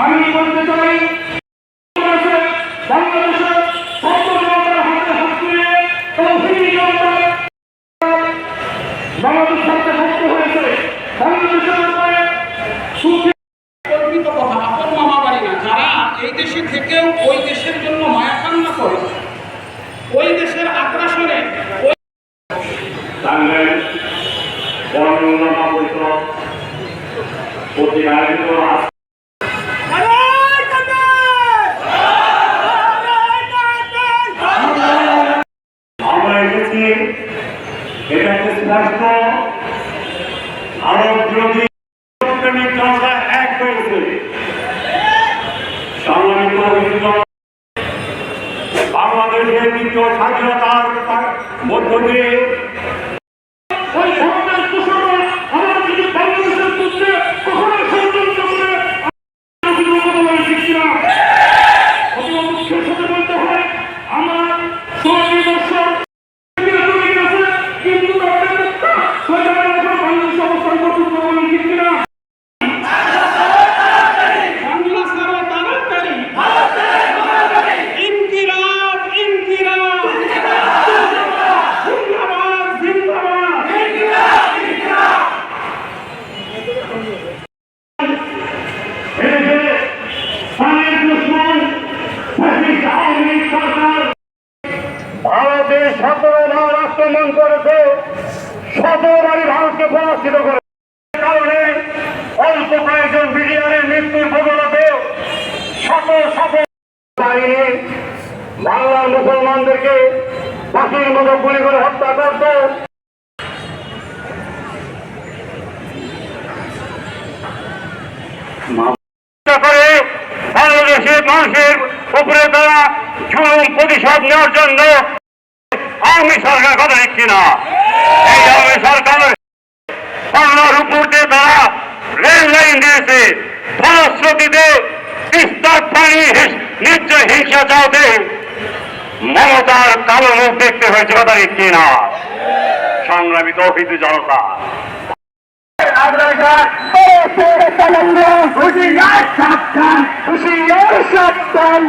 আমি বলতে চাই বাংলাদেশ ভক্ত হয়েছে বাংলাদেশের সুখী গর্বিত কথা আপন মামা বাড়ি না যারা এই দেশে থেকেও ওই দেশের জন্য মায়া কান্না করে ওই দেশের আগ্রাসনে ওই টাঙ্গাইল বর্ণনা পরিষদ প্রতি এসেছি, এটা হচ্ছে স্পষ্ট ভারত বিরোধী জনতা এক হয়েছে অভিযোগ বাংলাদেশের দ্বিতীয় স্বাধীনতার মধ্য দিয়ে ওই ধরনের দূষণরা আমার যদি বাংলাদেশের মধ্যে কখনো ষড়যন্ত্র করে আমি কথা বলে শিখছি না অতি দুঃখের সাথে বলতে হয় আমার ছয় বছর কিন্তু বাংলাদেশ অবস্থান করতে বলে শিখছি না বাংলা সারা তাড়াতাড়ি ইনকিলাব ইনকিলাব জিন্দাবাদ জিন্দাবাদ এদেশে পানির দুশ্মন ফ্যাসিস্ট আওয়ামী লীগ সরকার ভারতে সতেরো বার আক্রমণ করেছে শতবারই ভারতকে পরাজিত করে। কারণে অল্প কয়েকজন বিলিয়নের মৃত্যুর বদলাতে শত শত বাহিনী, বাংলার মুসলমানদেরকে পাখির মতো গুলি করে হত্যা করত মানুষের উপরে তারা জুলুম প্রতিশোধ নেওয়ার জন্য আওয়ামী সরকার কথা দিচ্ছি না এই আওয়ামী সরকার বাংলার উপর দিয়ে তারা রেল লাইন দিয়েছে। ফলশ্রুতিতে তিস্তার পানি নির্জয় হিংসা চাওতে মমতার কালো মুখ দেখতে হয়েছে কথা দিচ্ছি না সংগ্রামিত অভিযোগ জনতা হুশিয়ার সাবধান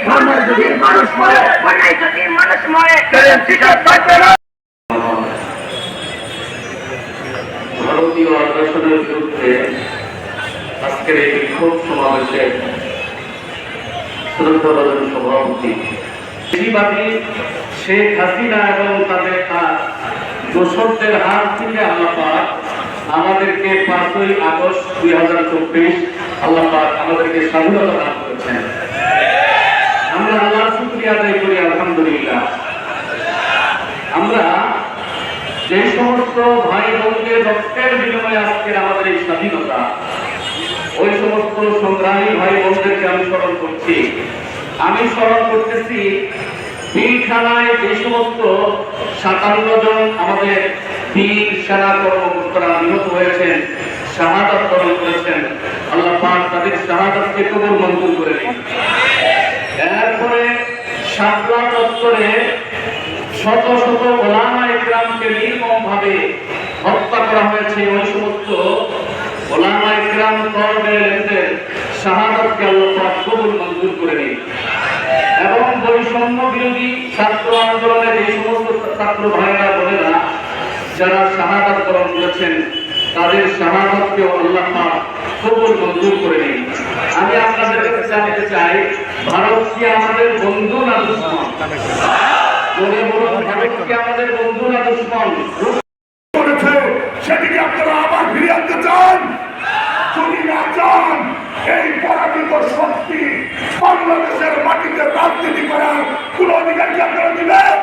মানুষ মরে মানুষ মরে ভারতীয় আগ্রাসনের আজকের এই বিক্ষোভ সমাবেশে শ্রদ্ধাবাদন সভাপতি বেশিরভাগই শেখ হাসিনা এবং তাদের হাত দোসরদের হাত থেকে আল্লাহ পাক আমাদেরকে পাঁচই আগস্ট দুই হাজার চব্বিশ আল্লাহ পাক আমাদেরকে স্বাধীনতা দান করেছেন। আমরা আল্লাহ শুক্রিয়া আদায় করি, আলহামদুলিল্লাহ। আমরা যে সমস্ত ভাই বোনদের রক্তের বিনিময়ে আজকের আমাদের এই স্বাধীনতা ওই সমস্ত সংগ্রামী ভাই বোনদেরকে আমি স্মরণ করছি। আমি স্মরণ করতেছি যে সমস্ত সাতান্ন জন আমাদের বীর সেনা কর্মকর্তারা নিহত হয়েছেন, শাহাদাত বরণ করেছেন, আল্লাহ পাক তাদের শাহাদাতকে কবুল মঞ্জুর করে এরপরে শাপলা চত্বরে শত শত ওলামা ইকরামকে নির্মম ভাবে হত্যা করা হয়েছে, ওই সমস্ত ওলামা ইকরাম তরবেলেনদের শাহাদাতকে আল্লাহ কবুল মঞ্জুর করে নিন। এবং বৈষম্য বিরোধী ছাত্র আন্দোলনের এই সমস্ত ছাত্র ভাইরা বোনেরা, যারা শাহাদাত বরণ করেছেন, তাদের শাহাদাতকে আল্লাহ কবুল মঞ্জুর করে নিন। আমি আপনাদের কাছে জানতে চাই, ভারত কি আমাদের বন্ধু না দুশ্মন? বলে বলুন, ভারত কি আমাদের বন্ধু না দুশ্মন? সেটিকে আপনারা আবার ফিরে আনতে চান। এই পরাজিত শক্তি বাংলাদেশের মাটিতে রাজনীতি করার কোন অধিকার কি আপনারা দিবেন?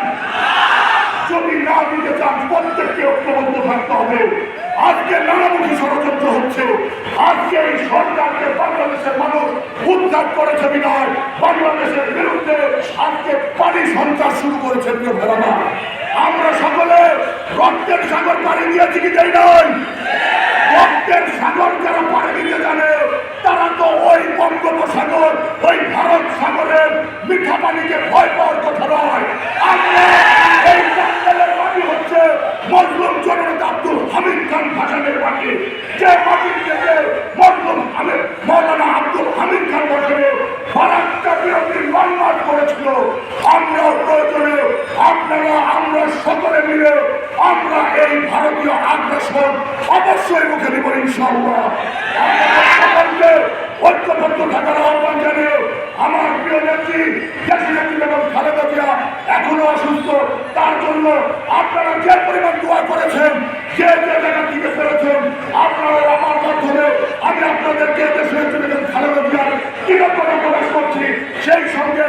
না দিতে চান, প্রত্যেককে ঐক্যবদ্ধ থাকতে হবে। আজকে নানামুখী ষড়যন্ত্র হচ্ছে। আজকে এই সরকারকে বাংলাদেশের মানুষ উদ্ধার করেছে বিনয়। বাংলাদেশের বিরুদ্ধে আজকে পানি সঞ্চার শুরু করেছে ভেড়ামা। আমরা সকলে রক্তের সাগর পাড়ি দিয়েছি কি নয় রক্তের সাগর যারা মাটি যে মাটির থেকে মজলুম হামিদ, মৌলানা আব্দুল হামিদ খান ভাসানে ফারাক্কা বিরোধী লংমার্চ করেছিল। আমরাও প্রয়োজনে আপনারা, আমরা সকলে মিলে আমরা এই ভারতীয় আগ্রাসন অবশ্যই মুখে দেব ইনশাআল্লাহ। আপনাদের সকলকে ঐক্যবদ্ধ থাকার আহ্বান জানিয়ে আমার প্রিয় নেত্রী দেশের নেত্রী বেগম খালেদা জিয়া এখনও অসুস্থ আপনারা যে পরিমাণ দোয়া করেছেন, যে যে জায়গা থেকে পেরেছেন আপনারা আমার মাধ্যমে আমি আপনাদেরকে দেশের জন্য ভালো জিয়ার কৃতজ্ঞতা প্রকাশ করছি, সেই সঙ্গে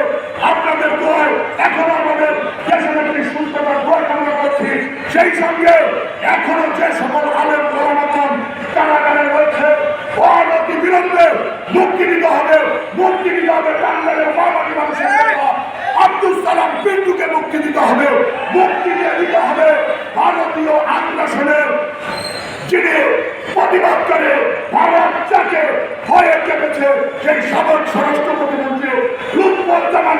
আপনাদের দোয়ায় এখনও আমাদের দেশের নেত্রী সুস্থতার দোয়া কামনা করছি সেই সঙ্গে এখনও যে সকল আলেম গোলামাতন কারাগারে রয়েছে অনতি বিলম্বে মুক্তি দিতে হবে মুক্তি দিতে হবে টাঙ্গাইলের মামাটি মানুষের নেতা আব্দুল সালাম পিন্টুকে মুক্তি দিতে হবে, মুক্তি দিয়ে দিতে হবে ভারতীয় আগ্রাসনের। যিনি প্রতিবাদ করে ভারত যাকে ভয়ে কেঁপেছে, সেই সাবেক স্বরাষ্ট্র প্রতিমন্ত্রী লুৎফর জামান